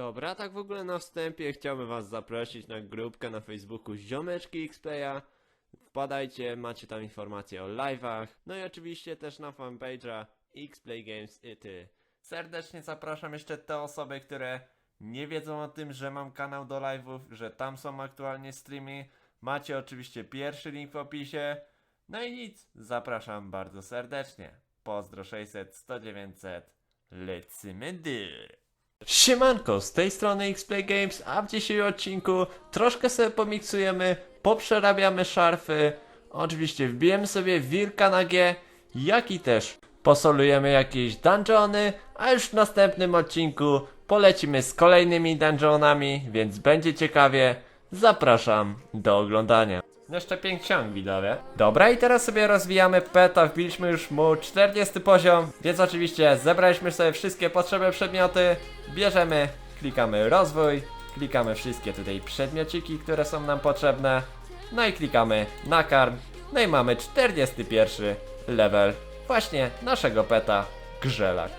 Dobra, tak w ogóle na wstępie chciałbym was zaprosić na grupkę na Facebooku Ziomeczki Xplaya. Wpadajcie, macie tam informacje o live'ach. No i oczywiście też na fanpage'a Xplay Games i ty. Serdecznie zapraszam jeszcze te osoby, które nie wiedzą o tym, że mam kanał do live'ów, że tam są aktualnie streamy. Macie oczywiście pierwszy link w opisie. No i nic, zapraszam bardzo serdecznie. Pozdro 600, 100, 900. Lecimy dyr. Siemanko, z tej strony Xplay Games, a w dzisiejszym odcinku troszkę sobie pomiksujemy, poprzerabiamy szarfy, oczywiście wbijemy sobie wirka na G, jak i też posolujemy jakieś dungeony, a już w następnym odcinku polecimy z kolejnymi dungeonami, więc będzie ciekawie, zapraszam do oglądania. Jeszcze pięć ksiąg widzowie. Dobra i teraz sobie rozwijamy peta, wbiliśmy już mu 40 poziom, więc oczywiście zebraliśmy sobie wszystkie potrzebne przedmioty, bierzemy, klikamy rozwój, klikamy wszystkie tutaj przedmiociki, które są nam potrzebne, no i klikamy nakarm, no i mamy 41 level właśnie naszego peta Grzelak.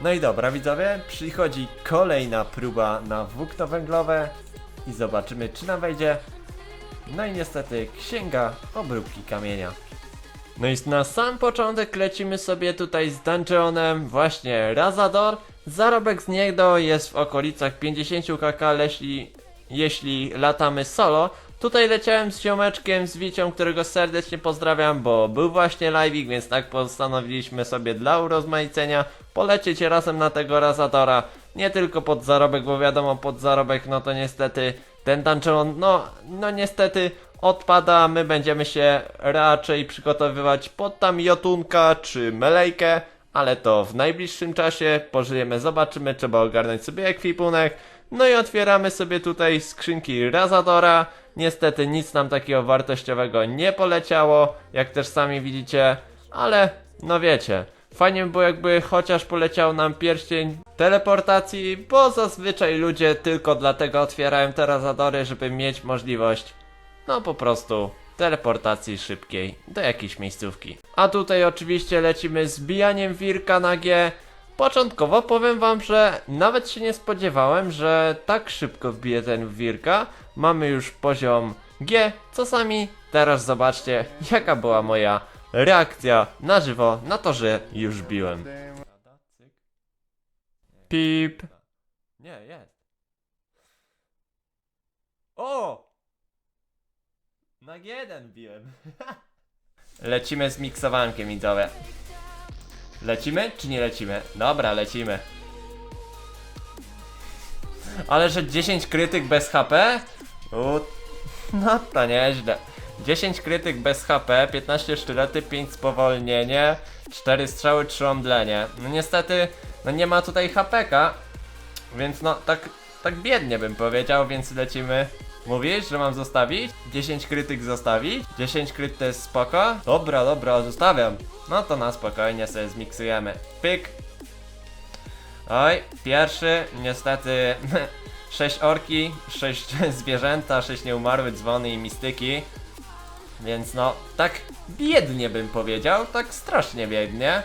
No i dobra widzowie, przychodzi kolejna próba na włókno węglowe i zobaczymy czy nam wejdzie. No i niestety księga obróbki kamienia. No i na sam początek lecimy sobie tutaj z dungeonem właśnie Razador. Zarobek z niego jest w okolicach 50 kk, jeśli, jeśli latamy solo. Tutaj leciałem z ziomeczkiem, z Wicią, którego serdecznie pozdrawiam, bo był właśnie live'ik, więc tak postanowiliśmy sobie dla urozmaicenia polecieć razem na tego Razadora. Nie tylko pod zarobek, bo wiadomo, pod zarobek, no to niestety ten dungeon, no, no niestety odpada. My będziemy się raczej przygotowywać pod tam Jotunka czy Melejkę, ale to w najbliższym czasie pożyjemy, zobaczymy, trzeba ogarnąć sobie ekwipunek. No i otwieramy sobie tutaj skrzynki Razadora. Niestety nic nam takiego wartościowego nie poleciało, jak też sami widzicie, ale no wiecie. Fajnie by było jakby chociaż poleciał nam pierścień teleportacji, bo zazwyczaj ludzie tylko dlatego otwierają te razadory, żeby mieć możliwość, no po prostu, teleportacji szybkiej do jakiejś miejscówki. A tutaj oczywiście lecimy z bijaniem wirka na G. Początkowo powiem wam, że nawet się nie spodziewałem, że tak szybko wbije ten wirka. Mamy już poziom G, co sami teraz zobaczcie, jaka była moja reakcja na żywo na to, że już biłem. Pip. Nie, jest. O! Na G1 biłem. lecimy z miksowankiem, widzowie. Lecimy czy nie lecimy? Dobra, lecimy. Ale że 10 krytyk bez HP? U, no to nieźle. 10 krytyk bez HP, 15 sztylety, 5 spowolnienie, 4 strzały, 3 omdlenie. No niestety, no nie ma tutaj HPka, więc no tak, tak biednie bym powiedział, więc lecimy. Mówisz, że mam zostawić? 10 krytyk zostawić? 10 kryt to jest spoko? Dobra, dobra, zostawiam. No to na spokojnie sobie zmiksujemy. Pyk. Oj, pierwszy, niestety 6 orki, 6 zwierzęta, 6 nieumarłych dzwony i mistyki. Więc no, tak biednie bym powiedział, tak strasznie biednie.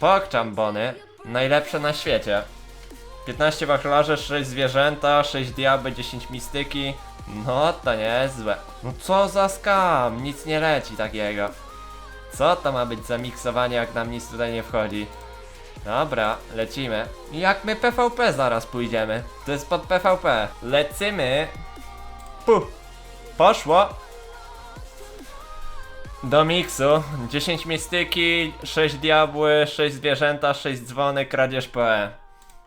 Pokczam bony, najlepsze na świecie. 15 wachlarze, 6 zwierzęta, 6 diaby, 10 mistyki. No to niezłe. No co za skam, nic nie leci takiego. Co to ma być za miksowanie, jak nam nic tutaj nie wchodzi? Dobra, lecimy. Jak my PvP zaraz pójdziemy? To jest pod PvP. Lecimy. Puh. Poszło. Do miksu 10 mistyki, 6 diabły, 6 zwierzęta, 6 dzwony, kradzież PE.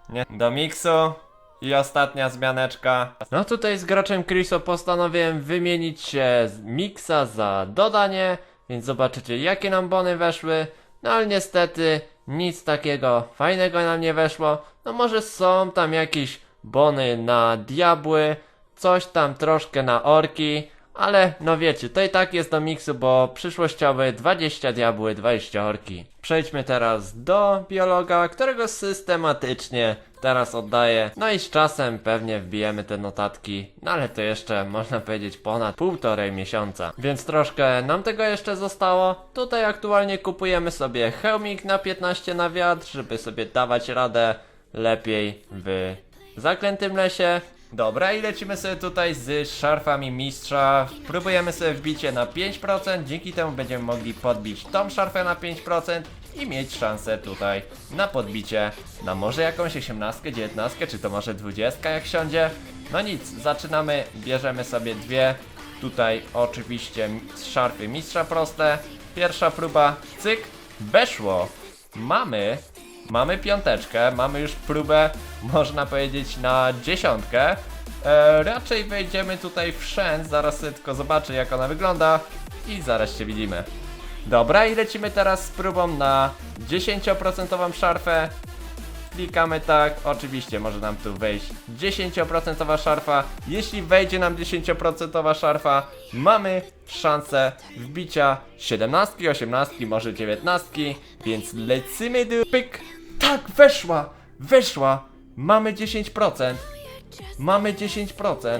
Nie? Do miksu i ostatnia zmianeczka. No tutaj z graczem Chriso postanowiłem wymienić się z miksa za dodanie, więc zobaczycie jakie nam bony weszły. No ale niestety nic takiego fajnego nam nie weszło. No może są tam jakieś bony na diabły, coś tam troszkę na orki, ale no wiecie, to i tak jest do miksu, bo przyszłościowy 20 diabły, 20 orki. Przejdźmy teraz do biologa, którego systematycznie teraz oddaję. No i z czasem pewnie wbijemy te notatki, no ale to jeszcze można powiedzieć ponad półtorej miesiąca. Więc troszkę nam tego jeszcze zostało. Tutaj aktualnie kupujemy sobie hełmik na 15 na wiatr, żeby sobie dawać radę lepiej w zaklętym lesie. Dobra, i lecimy sobie tutaj z szarfami mistrza. Próbujemy sobie wbicie na 5%, dzięki temu będziemy mogli podbić tą szarfę na 5% i mieć szansę tutaj na podbicie na może jakąś 18, 19, czy to może 20 jak siądzie. No nic, zaczynamy, bierzemy sobie dwie. Tutaj oczywiście szarfy mistrza proste. Pierwsza próba, cyk, weszło. Mamy Mamy piąteczkę, mamy już próbę, można powiedzieć, na dziesiątkę. E, raczej wejdziemy tutaj w szęt, zaraz sobie tylko zobaczę jak ona wygląda i zaraz się widzimy. Dobra, i lecimy teraz z próbą na 10% szarfę. Klikamy tak, oczywiście może nam tu wejść 10% szarfa. Jeśli wejdzie nam 10% szarfa, mamy szansę wbicia 17, 18, może 19, więc lecimy do pyk. Tak, weszła, weszła. Mamy 10%. Mamy 10%.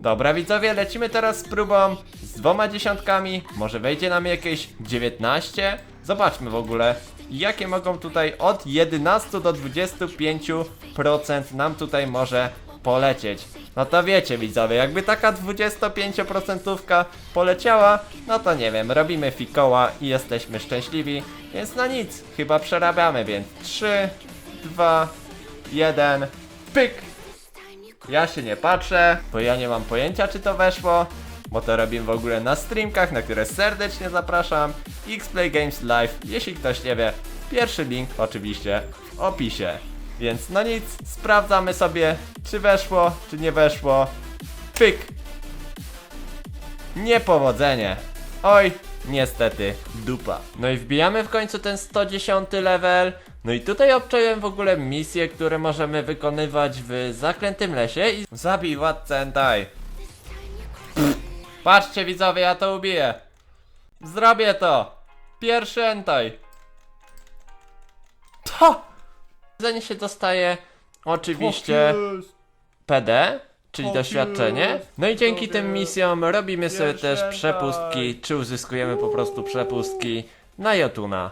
Dobra widzowie, lecimy teraz z próbą z dwoma dziesiątkami. Może wejdzie nam jakieś 19? Zobaczmy w ogóle, jakie mogą tutaj od 11 do 25% nam tutaj może polecieć. No to wiecie widzowie, jakby taka 25% poleciała, no to nie wiem, robimy fikoła i jesteśmy szczęśliwi. Więc no nic, chyba przerabiamy, więc 3, 2, 1, pyk! Ja się nie patrzę, bo ja nie mam pojęcia czy to weszło, bo to robimy w ogóle na streamkach, na które serdecznie zapraszam. Xplay Games Live, jeśli ktoś nie wie, pierwszy link oczywiście w opisie. Więc no nic, sprawdzamy sobie, czy weszło, czy nie weszło. Pyk! Niepowodzenie. Oj, niestety, dupa. No i wbijamy w końcu ten 110 level. No i tutaj obczaiłem w ogóle misje, które możemy wykonywać w zaklętym lesie i zabij władcę Entai. Patrzcie widzowie, ja to ubiję. Zrobię to. Pierwszy Entai. To! Zanim się dostaje oczywiście PD, czyli Tak doświadczenie. No i dzięki tym misjom robimy sobie też przepustki, czy uzyskujemy po prostu przepustki na Jotuna.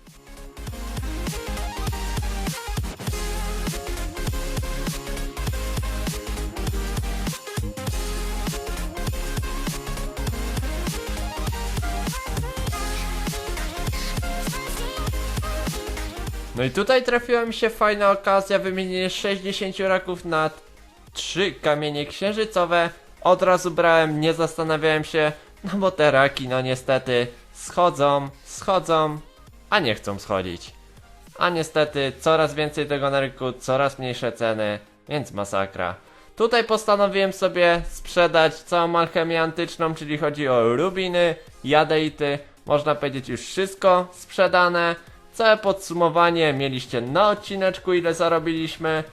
No i tutaj trafiła mi się fajna okazja wymienienie 60 raków na 3 kamienie księżycowe. Od razu brałem, nie zastanawiałem się, no bo te raki no niestety schodzą, schodzą, a nie chcą schodzić. A niestety coraz więcej tego na rynku, coraz mniejsze ceny, więc masakra. Tutaj postanowiłem sobie sprzedać całą alchemię antyczną, czyli chodzi o rubiny, jadeity, można powiedzieć już wszystko sprzedane. Całe podsumowanie mieliście na odcineczku ile zarobiliśmy.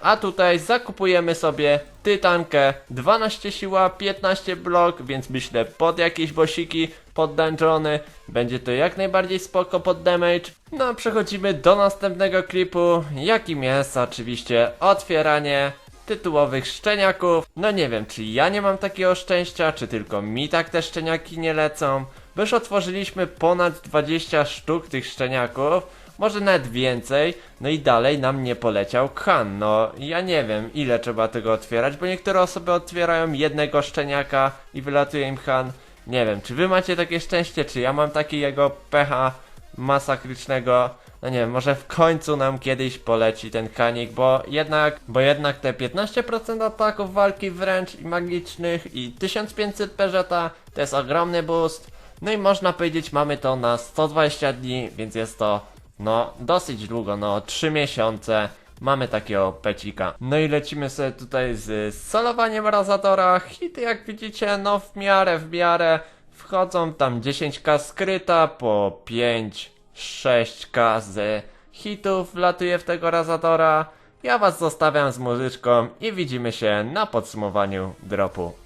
A tutaj zakupujemy sobie tytankę 12 siła, 15 blok, więc myślę pod jakieś bosiki, pod dungeony. Będzie to jak najbardziej spoko pod damage. No a przechodzimy do następnego klipu, jakim jest oczywiście otwieranie tytułowych szczeniaków. No nie wiem, czy ja nie mam takiego szczęścia, czy tylko mi tak te szczeniaki nie lecą. Bo otworzyliśmy ponad 20 sztuk tych szczeniaków, może nawet więcej, no i dalej nam nie poleciał Khan. No ja nie wiem ile trzeba tego otwierać, bo niektóre osoby otwierają jednego szczeniaka i wylatuje im Han. Nie wiem, czy wy macie takie szczęście, czy ja mam takiego pecha masakrycznego. No nie wiem, może w końcu nam kiedyś poleci ten kanik, bo jednak, bo jednak te 15% ataków walki wręcz i magicznych i 1500 peżeta to jest ogromny boost. No i można powiedzieć mamy to na 120 dni, więc jest to no dosyć długo, no 3 miesiące. Mamy takiego pecika. No i lecimy sobie tutaj z solowaniem Razadora. Hity jak widzicie, no w miarę, w miarę. Wchodzą tam 10k skryta po 5, 6k z hitów wlatuje w tego Razadora. Ja was zostawiam z muzyczką i widzimy się na podsumowaniu dropu.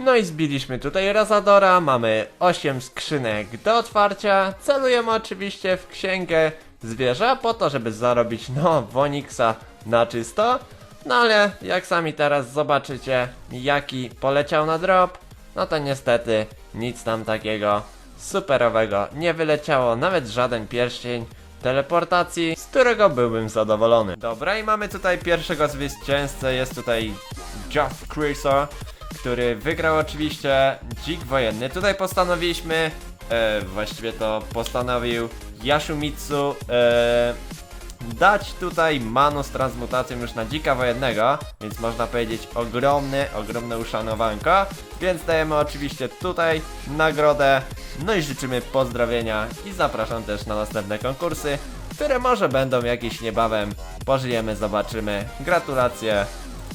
No i zbiliśmy tutaj Razadora, mamy 8 skrzynek do otwarcia. Celujemy oczywiście w księgę zwierza po to, żeby zarobić no Woniksa na czysto. No ale jak sami teraz zobaczycie, jaki poleciał na drop, no to niestety nic tam takiego superowego nie wyleciało, nawet żaden pierścień teleportacji, z którego byłbym zadowolony. Dobra, i mamy tutaj pierwszego zwycięzcę, jest tutaj Just Cruiser, który wygrał oczywiście. Dzik wojenny. Tutaj postanowiliśmy, e, właściwie to postanowił Yashumitsu e, dać tutaj manu z transmutacją już na dzika wojennego, więc można powiedzieć ogromny, ogromne uszanowanko, więc dajemy oczywiście tutaj nagrodę, no i życzymy pozdrowienia i zapraszam też na następne konkursy, które może będą jakieś niebawem, pożyjemy, zobaczymy, gratulacje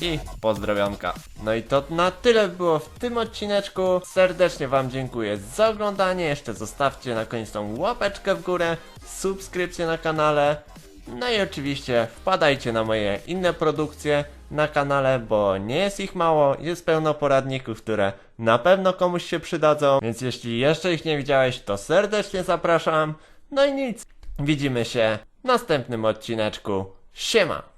i pozdrowionka. No i to na tyle było w tym odcineczku. Serdecznie Wam dziękuję za oglądanie. Jeszcze zostawcie na koniec tą łapeczkę w górę, subskrypcję na kanale. No i oczywiście wpadajcie na moje inne produkcje na kanale, bo nie jest ich mało, jest pełno poradników, które na pewno komuś się przydadzą, więc jeśli jeszcze ich nie widziałeś, to serdecznie zapraszam. No i nic, widzimy się w następnym odcineczku. Siema!